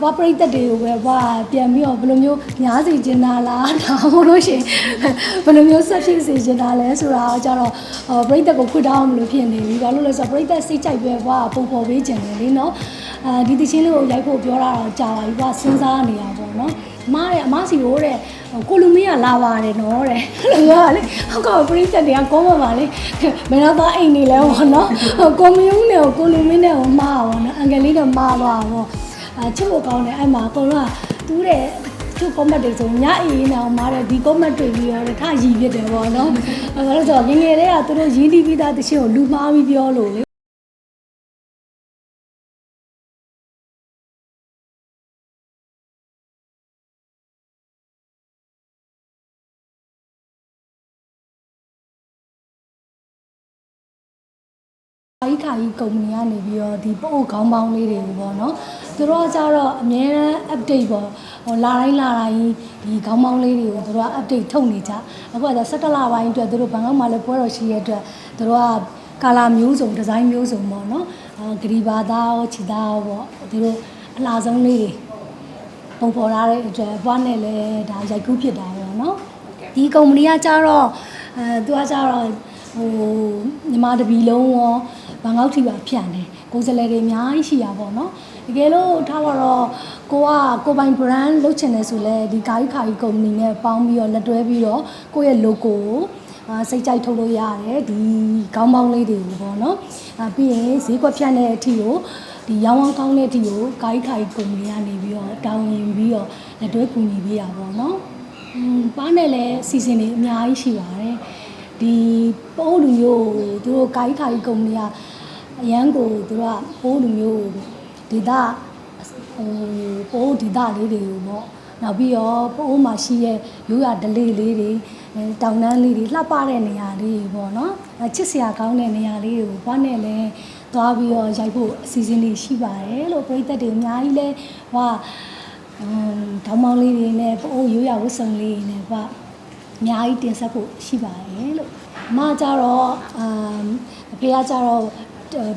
ဘွားပရိသတ်တွေကိုပဲဘွားပြန်ပြီးတော့ဘယ်လိုမျိုးညားစီကျင်တာလားဒါမှမဟုတ်လို့ရှရင်ဘယ်လိုမျိုးဆက်ဖြစ်စေချင်တာလဲဆိုတာကိုကြတော့အော်ပရိသတ်ကိုခွတ်တောင်းမလို့ဖြစ်နေပြီဘာလို့လဲဆိုတော့ပရိသတ်စိတ်ကြိုက်ပဲဘွားပုံပေါ်ပေးခြင်းတယ်လေနော်အဲဒီတချင်းလေးကိုရိုက်ဖို့ပြောတာတော့ကြာပါပြီဘွားစဉ်းစားနေတာပေါ့နော်အမရဲ့အမစီကိုတဲ့ကိုလူမင်းကလာပါတယ်နော်တဲ့အဲ့လိုပြောတာလေဟုတ်ကဲ့ပရိသတ်တွေကကောမှာပါလေမင်းတော့အိမ်နေလဲပေါ့နော်ကိုမယုံနဲ့ကိုလူမင်းနဲ့ကိုမှားပါပေါ့နော်အင်္ဂလိပ်တော့မှားသွားပါပေါ့အ ချုပ်ကိုကောင်းတယ်အဲ့မှာအကုန်လုံးကတူးတဲ့သူ့ comment တွေဆိုညအေးအေးနဲ့အောင်မားတဲ့ဒီ comment တွေပြီးတော့တခါရည်ဖြစ်တယ်ပေါ့နော်အဲ့ဒါလို့ဆိုတော့ငယ်ငယ်လေးကသူတို့ရင်းနှီးပြီးသားတခြင်းကိုလူမှားပြီးပြောလို့လေခါကြီးခါကြီးကုမ္ပဏီကနေပြီးတော့ဒီပို့ခေါင်းပေါင်းလေးတွေကိုပေါ့နော် သူတို့ကကြတော့အများအား update ပေါ့ဟိုလာတိုင်းလာတိုင်းဒီခေါင်းပေါင်းလေးတွေကိုသူတို့က update ထုတ်နေကြအခုက17လပိုင်းအတွက်သူတို့ဘန်ကောက်မှာလည်းပွဲတော်ရှိရတဲ့အတွက်သူတို့ကကာလာမျိုးစုံဒီဇိုင်းမျိုးစုံပေါ့နော်အာဂရီဘာသားရောခြေသားရောပေါ့သူတို့အလားဆုံးလေးတွေပုံဖော်ထားတဲ့အတွက်ဘွားနဲ့လည်းဒါရိုက်ကူးဖြစ်တာပေါ့နော်ဒီကုမ္ပဏီကကြတော့အဲသူကကြတော့ဟိုညီမတပီလုံးရောဘန်ကောက်ထိပါဖြန့်တယ် ကိုယ်စလဲတွေအများကြီးရှိရပါတော့တကယ်လို့ထားပါတော့ကိုကကိုပိုင် brand လုပ်ချင်တယ်ဆိုလဲဒီကာကြီးခါကြီးကုမ္ပဏီနဲ့ပေါင်းပြီးတော့လက်တွဲပြီးတော့ကိုယ့်ရဲ့ logo ကိုအာစိတ်ကြိုက်ထုတ်လို့ရတယ်ဒီခေါင်းပေါင်းလေးတွေကိုပေါ့နော်အာပြီးရင်ဈေးကွက်ဖြန့်တဲ့အထိကိုဒီရောင်းဝမ်းကောင်းတဲ့အထိကိုကာကြီးခါကြီးကုမ္ပဏီကနေပြီးတော့တောင်းရင်ပြီးတော့လက်တွဲကူညီပေးရပါတော့နော်อืมပါနဲ့လည်းစီစဉ်နေအများကြီးရှိပါတယ်ဒီပိုးလူမျိုးကိုသူတို့ကာကြီးခါကြီးကုမ္ပဏီက အရန်ကိုသူတို့ကပိုးလူမျိုးကိုဒေတာဟိုပိုးဒေတာလေးတွေကိုပေါ့နောက်ပြီးတော့ပိုးမှာရှိရဲ့ရိုးရဒလေးလေးတွေအဲတောင်တန်းလေးတွေလှပတဲ့နေရာလေးတွေပေါ့နော်အဲချစ်စရာကောင်းတဲ့နေရာလေးတွေကိုဘာနဲ့လဲသွားပြီးတော့ရိုက်ဖို့အစီအစဉ်တွေရှိပါတယ်လို့ပြည်သက်တွေအများကြီးလဲဟိုအမ်တောင်မောင်းလေးတွေနဲ့ပိုးရိုးရဝတ်စုံလေးတွေနဲ့ဗာအများကြီးတင်ဆက်ဖို့ရှိပါတယ်လို့အမကြတော့အမ်အဖေကကြတော့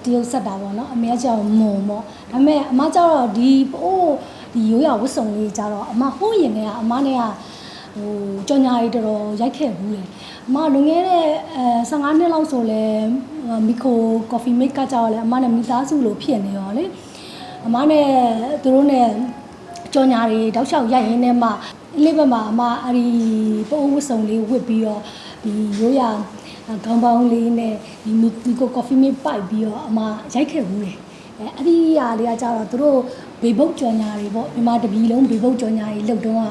တရုတ်ဆက်တာပေါ့နော်အမေကကြတော့မွန်ပေါ့ဒါပေမဲ့အမကြတော့ဒီပို့ဒီရိုးရဝတ်စုံလေးကြတော့အမဟိုးရင်တည်းကအမနဲ့ကဟိုကြော်ညာရီတော်တော်ရိုက်ခဲ့ဘူးလေအမလွန်ခဲ့တဲ့အဲ15နှစ်လောက်ဆိုလဲမီကိုကော်ဖီမိတ်ကကြတော့လဲအမနဲ့မိသားစုလိုဖြစ်နေရောလေအမနဲ့သူတို့နဲ့ကြော်ညာတွေတောက်လျှောက်ရိုက်ရင်းနဲ့မှအလေးဘက်မှာအမအဲ့ဒီပိုးဝတ်စုံလေးဝတ်ပြီးတော့ဒီရိုးရ ခေါင်းပေါင်းလေးနဲ့ဒီမီကိုကော်ဖီမစ်ပိုက်ပြီးတော့အမရိုက်ခဲ့ဘူးလေအဲအဲ့ဒီຢာလေးကကြတော့သူတို့ဘေဘုတ်ကြော်ညာတွေပေါ့မြန်မာတပီလုံးဘေဘုတ်ကြော်ညာတွေလှုပ်တော့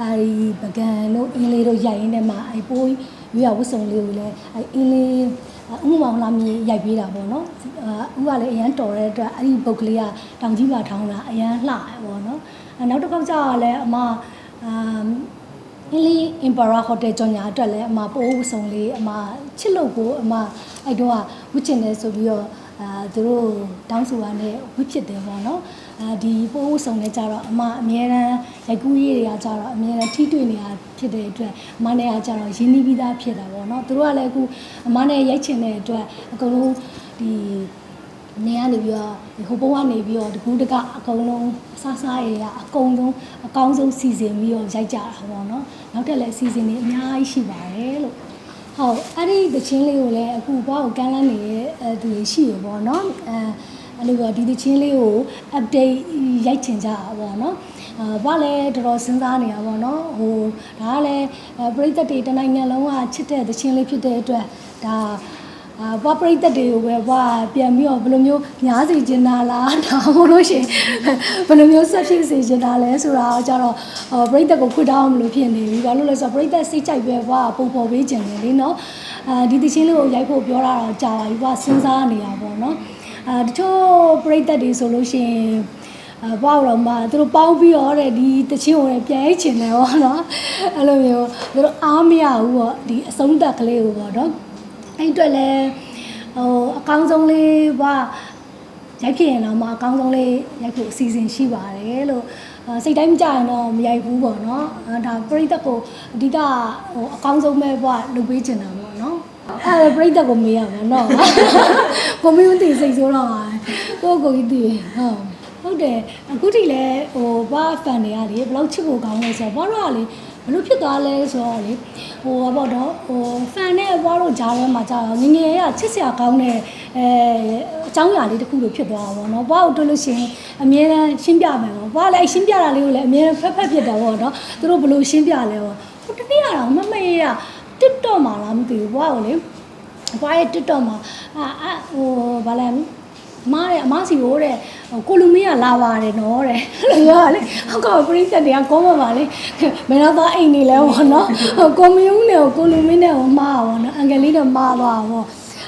အဲ့ဒီပကံတို့အင်းလေးတို့ရိုက်ရင်းနဲ့မှအဲ့ပိုးရိုးရဝတ်စုံလေးကိုလည်းအဲ့အင်းလေးဥမမောင်လာမြေရိုက်ပေးတာပေါ့နော်အဲဥကလည်းအရန်တော်တဲ့အတွက်အဲ့ဒီပုတ်ကလေးကတောင်ကြီးပါထောင်းတာအရန်လှတယ်ပေါ့နော်အဲနောက်တစ်ခေါက်ကျတော့လည်းအမအမ် အင်းလီအင်ပါရာဟိုတယ်ကြော်ညာအတွက်လည်းအမပိုးဝစုံလေးအမချစ်လို့ကိုအမအဲ့တော့ဝစ်ချင်တယ်ဆိုပြီးတော့အာသူတို့တောင်းဆိုရတဲ့ဝစ်ဖြစ်တယ်ပေါ့နော်အဲဒီပိုးဝစုံနဲ့ကြတော့အမအမြဲတမ်းရိုက်ကူးရေးတွေကကြတော့အမြဲတမ်းထိတွေ့နေတာဖြစ်တဲ့အတွက်အမနဲ့ကကြတော့ရင်းနှီးပြီးသားဖြစ်တာပေါ့နော်သူတို့ကလည်းအခုအမနဲ့ရိုက်ချင်တဲ့အတွက်အကုန်လုံးဒီ နေကနေပြီးတော့ဟိုဘုံကနေပြီးတော့တကူးတကအကုန်လုံးအဆဆရရအကုန်လုံးအကောင်းဆုံးစီစဉ်ပြီးတော့ရိုက်ကြတာပေါ့နော်နောက်ထပ်လည်းစီစဉ်နေအများကြီးရှိပါတယ်လို့ဟုတ်အဲ့ဒီတချင်းလေးကိုလည်းအခုဘောက်ကမ်းလန်းနေတဲ့အဲသူတွေရှိရပေါ့နော်အဲအဲ့လိုတော့ဒီတချင်းလေးကို update ရိုက်ချင်ကြတာပေါ့နော်အာဘာလဲတော်တော်စဉ်းစားနေတာပေါ့နော်ဟိုဒါကလည်းပရိသတ်တွေတနိုင်ငံလုံးကချစ်တဲ့တချင်းလေးဖြစ်တဲ့အတွက်ဒါ အာဘွားပရိသတ်တွေကိုပဲဘွားပြန်ပြီးတော့ဘယ်လိုမျိုးညားစီကျင်တာလားဒါမှမဟုတ်လို့ရှရင်ဘယ်လိုမျိုးဆက်ဖြစ်စေကျင်တာလဲဆိုတာကကြတော့အော်ပရိသတ်ကိုခွတ်တောင်းမလို့ဖြစ်နေပြီဘာလို့လဲဆိုတော့ပရိသတ်စိတ်ကြိုက်ပဲဘွားပုံပေါ်ပေးကျင်တယ်လေနော်အာဒီတချင်းလေးကိုရိုက်ဖို့ပြောတာတော့ကြာပါပြီဘွားစဉ်းစားနေတာပေါ့နော်အာတချို့ပရိသတ်တွေဆိုလို့ရှရင်အဘောက်တော့မှသူတို့ပေါင်းပြီးတော့တဲ့ဒီတချင်းကိုလည်းပြန်ရိုက်ချင်တယ်ပေါ့နော်အဲ့လိုမျိုးသူတို့အားမရဘူးပေါ့ဒီအဆုံးသက်ကလေးကိုပေါ့နော် အဲ့အတွက်လည်းဟိုအကောင်းဆုံးလေးကရိုက်ဖြစ်ရင်တော့မအကောင်းဆုံးလေးရိုက်ဖို့အစီအစဉ်ရှိပါတယ်လို့အာစိတ်တိုင်းမကြရင်တော့မရိုက်ဘူးပေါ့နော်အာဒါပြိသက်ကိုအဓိကဟိုအကောင်းဆုံးပဲဘွားလုပ်ပေးချင်တာပေါ့နော်အဲပြိသက်ကိုမေးရမှာနော်ကိုမင်းသိစိတ်ဆိုးတော့ကိုကိုကြီးသိဟုတ်ဟုတ်ဟုတ်တယ်အခုထိလည်းဟိုဘာဖန်တွေကလေဘယ်လောက်ချစ်ဖို့ကောင်းလဲဆိုတော့ဘာလို့ကလေ ဘလို့ဖြစ်သွားလဲဆိုတော့လေဟိုဘာပေါ့တော့ဟိုဖန်နဲ့ဘာလို့ဂျားထဲမှာကြာတော့ငယ်ငယ်ရချစ်စရာကောင်းတဲ့အဲအကြောင်းအရာလေးတစ်ခုလိုဖြစ်သွားတာပေါ့နော်ဘာလို့တွေ့လို့ရှိရင်အမြဲတမ်းရှင်းပြမယ်ပေါ့ဘာလဲရှင်းပြတာလေးကိုလည်းအမြဲတမ်းဖက်ဖက်ဖြစ်တယ်ပေါ့နော်သူတို့ဘလို့ရှင်းပြလဲပေါ့ဟိုတတိယတော့မမရရ TikTok မှာလားမသိဘူးဘာလို့လေဘာရဲ့ TikTok မှာအာအာဟိုဘာလဲအ မရဲ့အမစီကိုတဲ့ဟိုကိုလူမင်းကလာပါတယ်နော်တဲ့အဲ့လိုပြောတာလေဟောက်ကပရိသတ်တွေကကောမှာပါလေမင်းတော့အိမ်နေလဲပေါ့နော်ဟိုကိုမယုံနဲ့ကိုလူမင်းနဲ့ဟိုမှားပါပေါ့နော်အင်္ဂလိပ်တော့မှားသွားပါပေါ့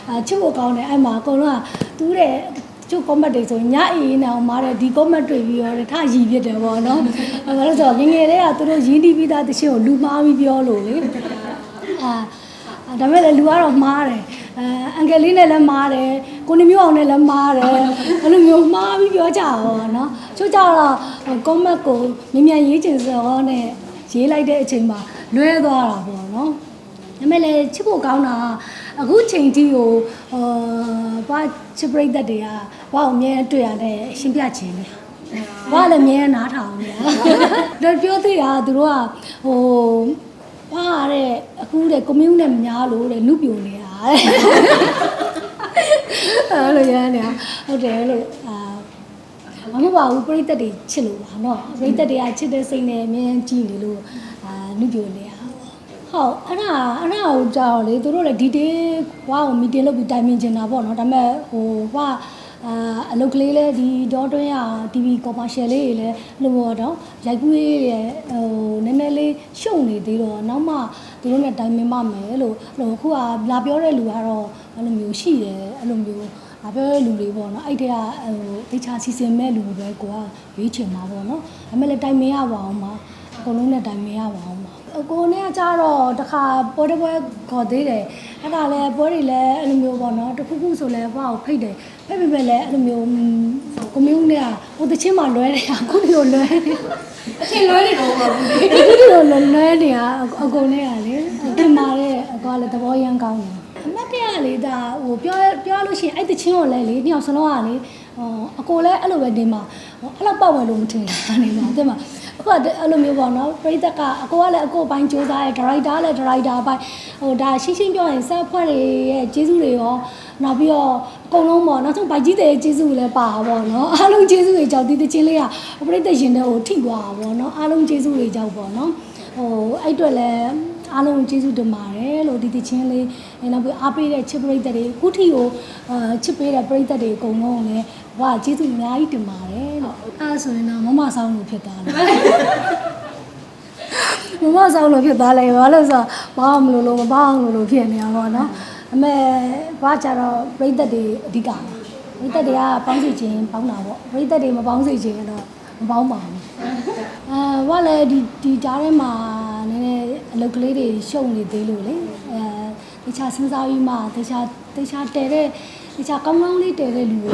အာချစ်ဖို့ကောင်းတယ်အဲ့မှာအကုန်လုံးကသူတဲ့ကျုပ် comment တွေဆိုရင်ညအေးနေအောင်မားတယ်ဒီ comment တွေပြီးတော့ထားရည်ဖြစ်တယ်ပေါ့နော်အဲ့ဒါဆိုတော့ငယ်ငယ်တည်းကသူတို့ရင်းနှီးပြီးသားတခြင်းကိုလူမှားပြီးပြောလို့လေအာအဲဒါပေမဲ့လည်းလူကတော့မှားတယ်အဲအန်ကယ်လေးနဲ့လည်းမှားတယ် ကိုနေမျိုးအောင်နဲ့လည်းမှားတယ်အဲ့လိုမျိုးမှားပြီးပြောကြတာပေါ့နော်ချို့ကြတော့ comment ကိုမြင်မြန်ရေးချင်စောနဲ့ရေးလိုက်တဲ့အချိန်မှာလွဲသွားတာပေါ့နော်ဒါပေမဲ့လည်းချစ်ဖို့ကောင်းတာအခုချိန်ကြီးကိုအာဘာချစ်ပရိသတ်တွေကဘာအမြဲတွေ့ရတဲ့ရှင်းပြခြင်းလေဘာလည်းအမြဲနားထောင်နေတာဒါပြောသေးတာသူတို့ကဟိုဟာတဲ့အခုတဲ့ကွန်မြူနဲ့မများလို့တဲ့နုပြိုနေတာတဲ့ အဲ့လိုရမ်းနေတာဟုတ်တယ်လို့အာမမပါဘူးပြိသက်တွေချစ်လို့ပါနော်ပြိသက်တွေကချစ်တဲ့စိတ်နဲ့အမြဲကြည့်နေလို့အာနှုတ်ပြနေတာဟုတ်အဲ့ဒါအဲ့ဒါကိုကြောက်လေသူတို့လည်းဒီတေးဝါကိုမီတင်လုပ်ပြီးတိုင်ပင်ချင်တာပေါ့နော်ဒါပေမဲ့ဟိုဝါအာအလုပ်ကလေးလဲဒီဒေါ်တွင်းရ TV commercial လေးတွေလဲလို့ပေါ့တော့ရိုက်ကူးလေးတွေဟိုနည်းနည်းလေးရှုံနေသေးတော့နောက်မှသူတို့နဲ့တိုင်ပင်ပါမယ်လို့ဟိုခုကလာပြောတဲ့လူကတော့ အဲ့လိုမျိုးရှိတယ်အဲ့လိုမျိုးလာပြောတဲ့လူတွေပေါ့နော်အဲ့တည်းကဟိုတေချာစီစဉ်မဲ့လူပဲကိုကရွေးချင်မှာပေါ့နော်ဒါပေမဲ့လည်းတိုင်ပင်ရပါအောင်ပါအကုန်လုံးနဲ့တိုင်ပင်ရပါအောင်ပါအကိုနဲ့ကကြတော့တခါပွဲတစ်ပွဲခေါ်သေးတယ်အဲ့ဒါလည်းပွဲတွေလည်းအဲ့လိုမျိုးပေါ့နော်တခုခုဆိုလည်းဘာကိုဖိတ်တယ်ဖိတ်ပေမဲ့လည်းအဲ့လိုမျိုးကွန်မြူနဲ့ကဟိုတချင်းမှလွဲတယ်အခုဒီလိုလွဲတယ်အထင်လွဲနေတော့ပါဘူးအခုဒီလိုလွဲလွဲနေတာအကုန်နဲ့ကလေတင်မာတဲ့အကောကလည်းသဘောရမ်းကောင်းတယ် အမတ်တရလေဒါဟိုပြောပြောလို့ရှိရင်အဲ့တချင်းကိုလည်းလေညောင်စလုံးကလေဟိုအကိုလည်းအဲ့လိုပဲနေမှာဟိုအဲ့လိုပတ်ဝင်လို့မထင်တာနေမှာတဲ့မှာအခုကအဲ့လိုမျိုးပေါ့နော်ပရိသတ်ကအကိုကလည်းအကိုပိုင်းစူးစားရဲဒါရိုက်တာလည်းဒါရိုက်တာပိုင်းဟိုဒါရှင်းရှင်းပြောရင်ဆက်ဖွဲ့တွေရဲ့ကျေးဇူးတွေရောနောက်ပြီးတော့အကုန်လုံးပေါ့နောက်ဆုံးဗိုက်ကြီးတဲ့ကျေးဇူးတွေလည်းပါပါပေါ့နော်အားလုံးကျေးဇူးတွေကြောင့်ဒီတချင်းလေးကပရိသတ်ရင်တဲ့ဟိုထိသွားတာပေါ့နော်အားလုံးကျေးဇူးတွေကြောင့်ပေါ့နော်ဟိုအဲ့အတွက်လည်း အားလုံးကျေးဇူးတင်ပါတယ်လို့ဒီတချင်းလေးနောက်ပြီးအားပေးတဲ့ချစ်ပရိသတ်တွေခုထိကိုအာချစ်ပေးတဲ့ပရိသတ်တွေအကုန်လုံးကိုလည်းဝါကျေးဇူးအများကြီးတင်ပါတယ်လို့အဲ့ဒါဆိုရင်တော့မမဆောင်လို့ဖြစ်သွားတယ်မမဆောင်လို့ဖြစ်သွားလိုက်ဘာလို့ဆိုတော့ဘာမှမလို့လို့မဘာအောင်လို့လို့ဖြစ်နေတာပေါ့နော်အမေဘာကြတော့ပြိသက်တွေအဓိကပါပြိသက်တွေကပေါင်းစီခြင်းပေါင်းတာပေါ့ပြိသက်တွေမပေါင်းစီခြင်းတော့မပေါင်းပါဘူးအဲဘာလဲဒီဒီကြားထဲမှာနည်းနည်း အလုပ်ကလေးတွေရှုံနေသေးလို့လေအဲတခြားစဉ်းစားပြီးမှတခြားတခြားတဲတဲ့တခြားကောင်းကောင်းလေးတဲတဲ့လူတွေ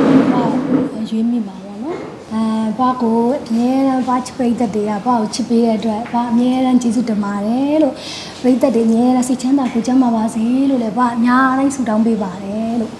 ကရွေးမိပါပေါ့နော်အဲဘာကိုအမြဲတမ်းဘာချပိတ်သက်တွေကဘာကိုချစ်ပေးတဲ့အတွက်ဘာအမြဲတမ်းကျေးဇူးတင်ပါတယ်လို့ပိတ်သက်တွေအမြဲတမ်းစိတ်ချမ်းသာကိုယ်ချမ်းသာပါစေလို့လည်းဘာအများတိုင်းဆုတောင်းပေးပါတယ်လို့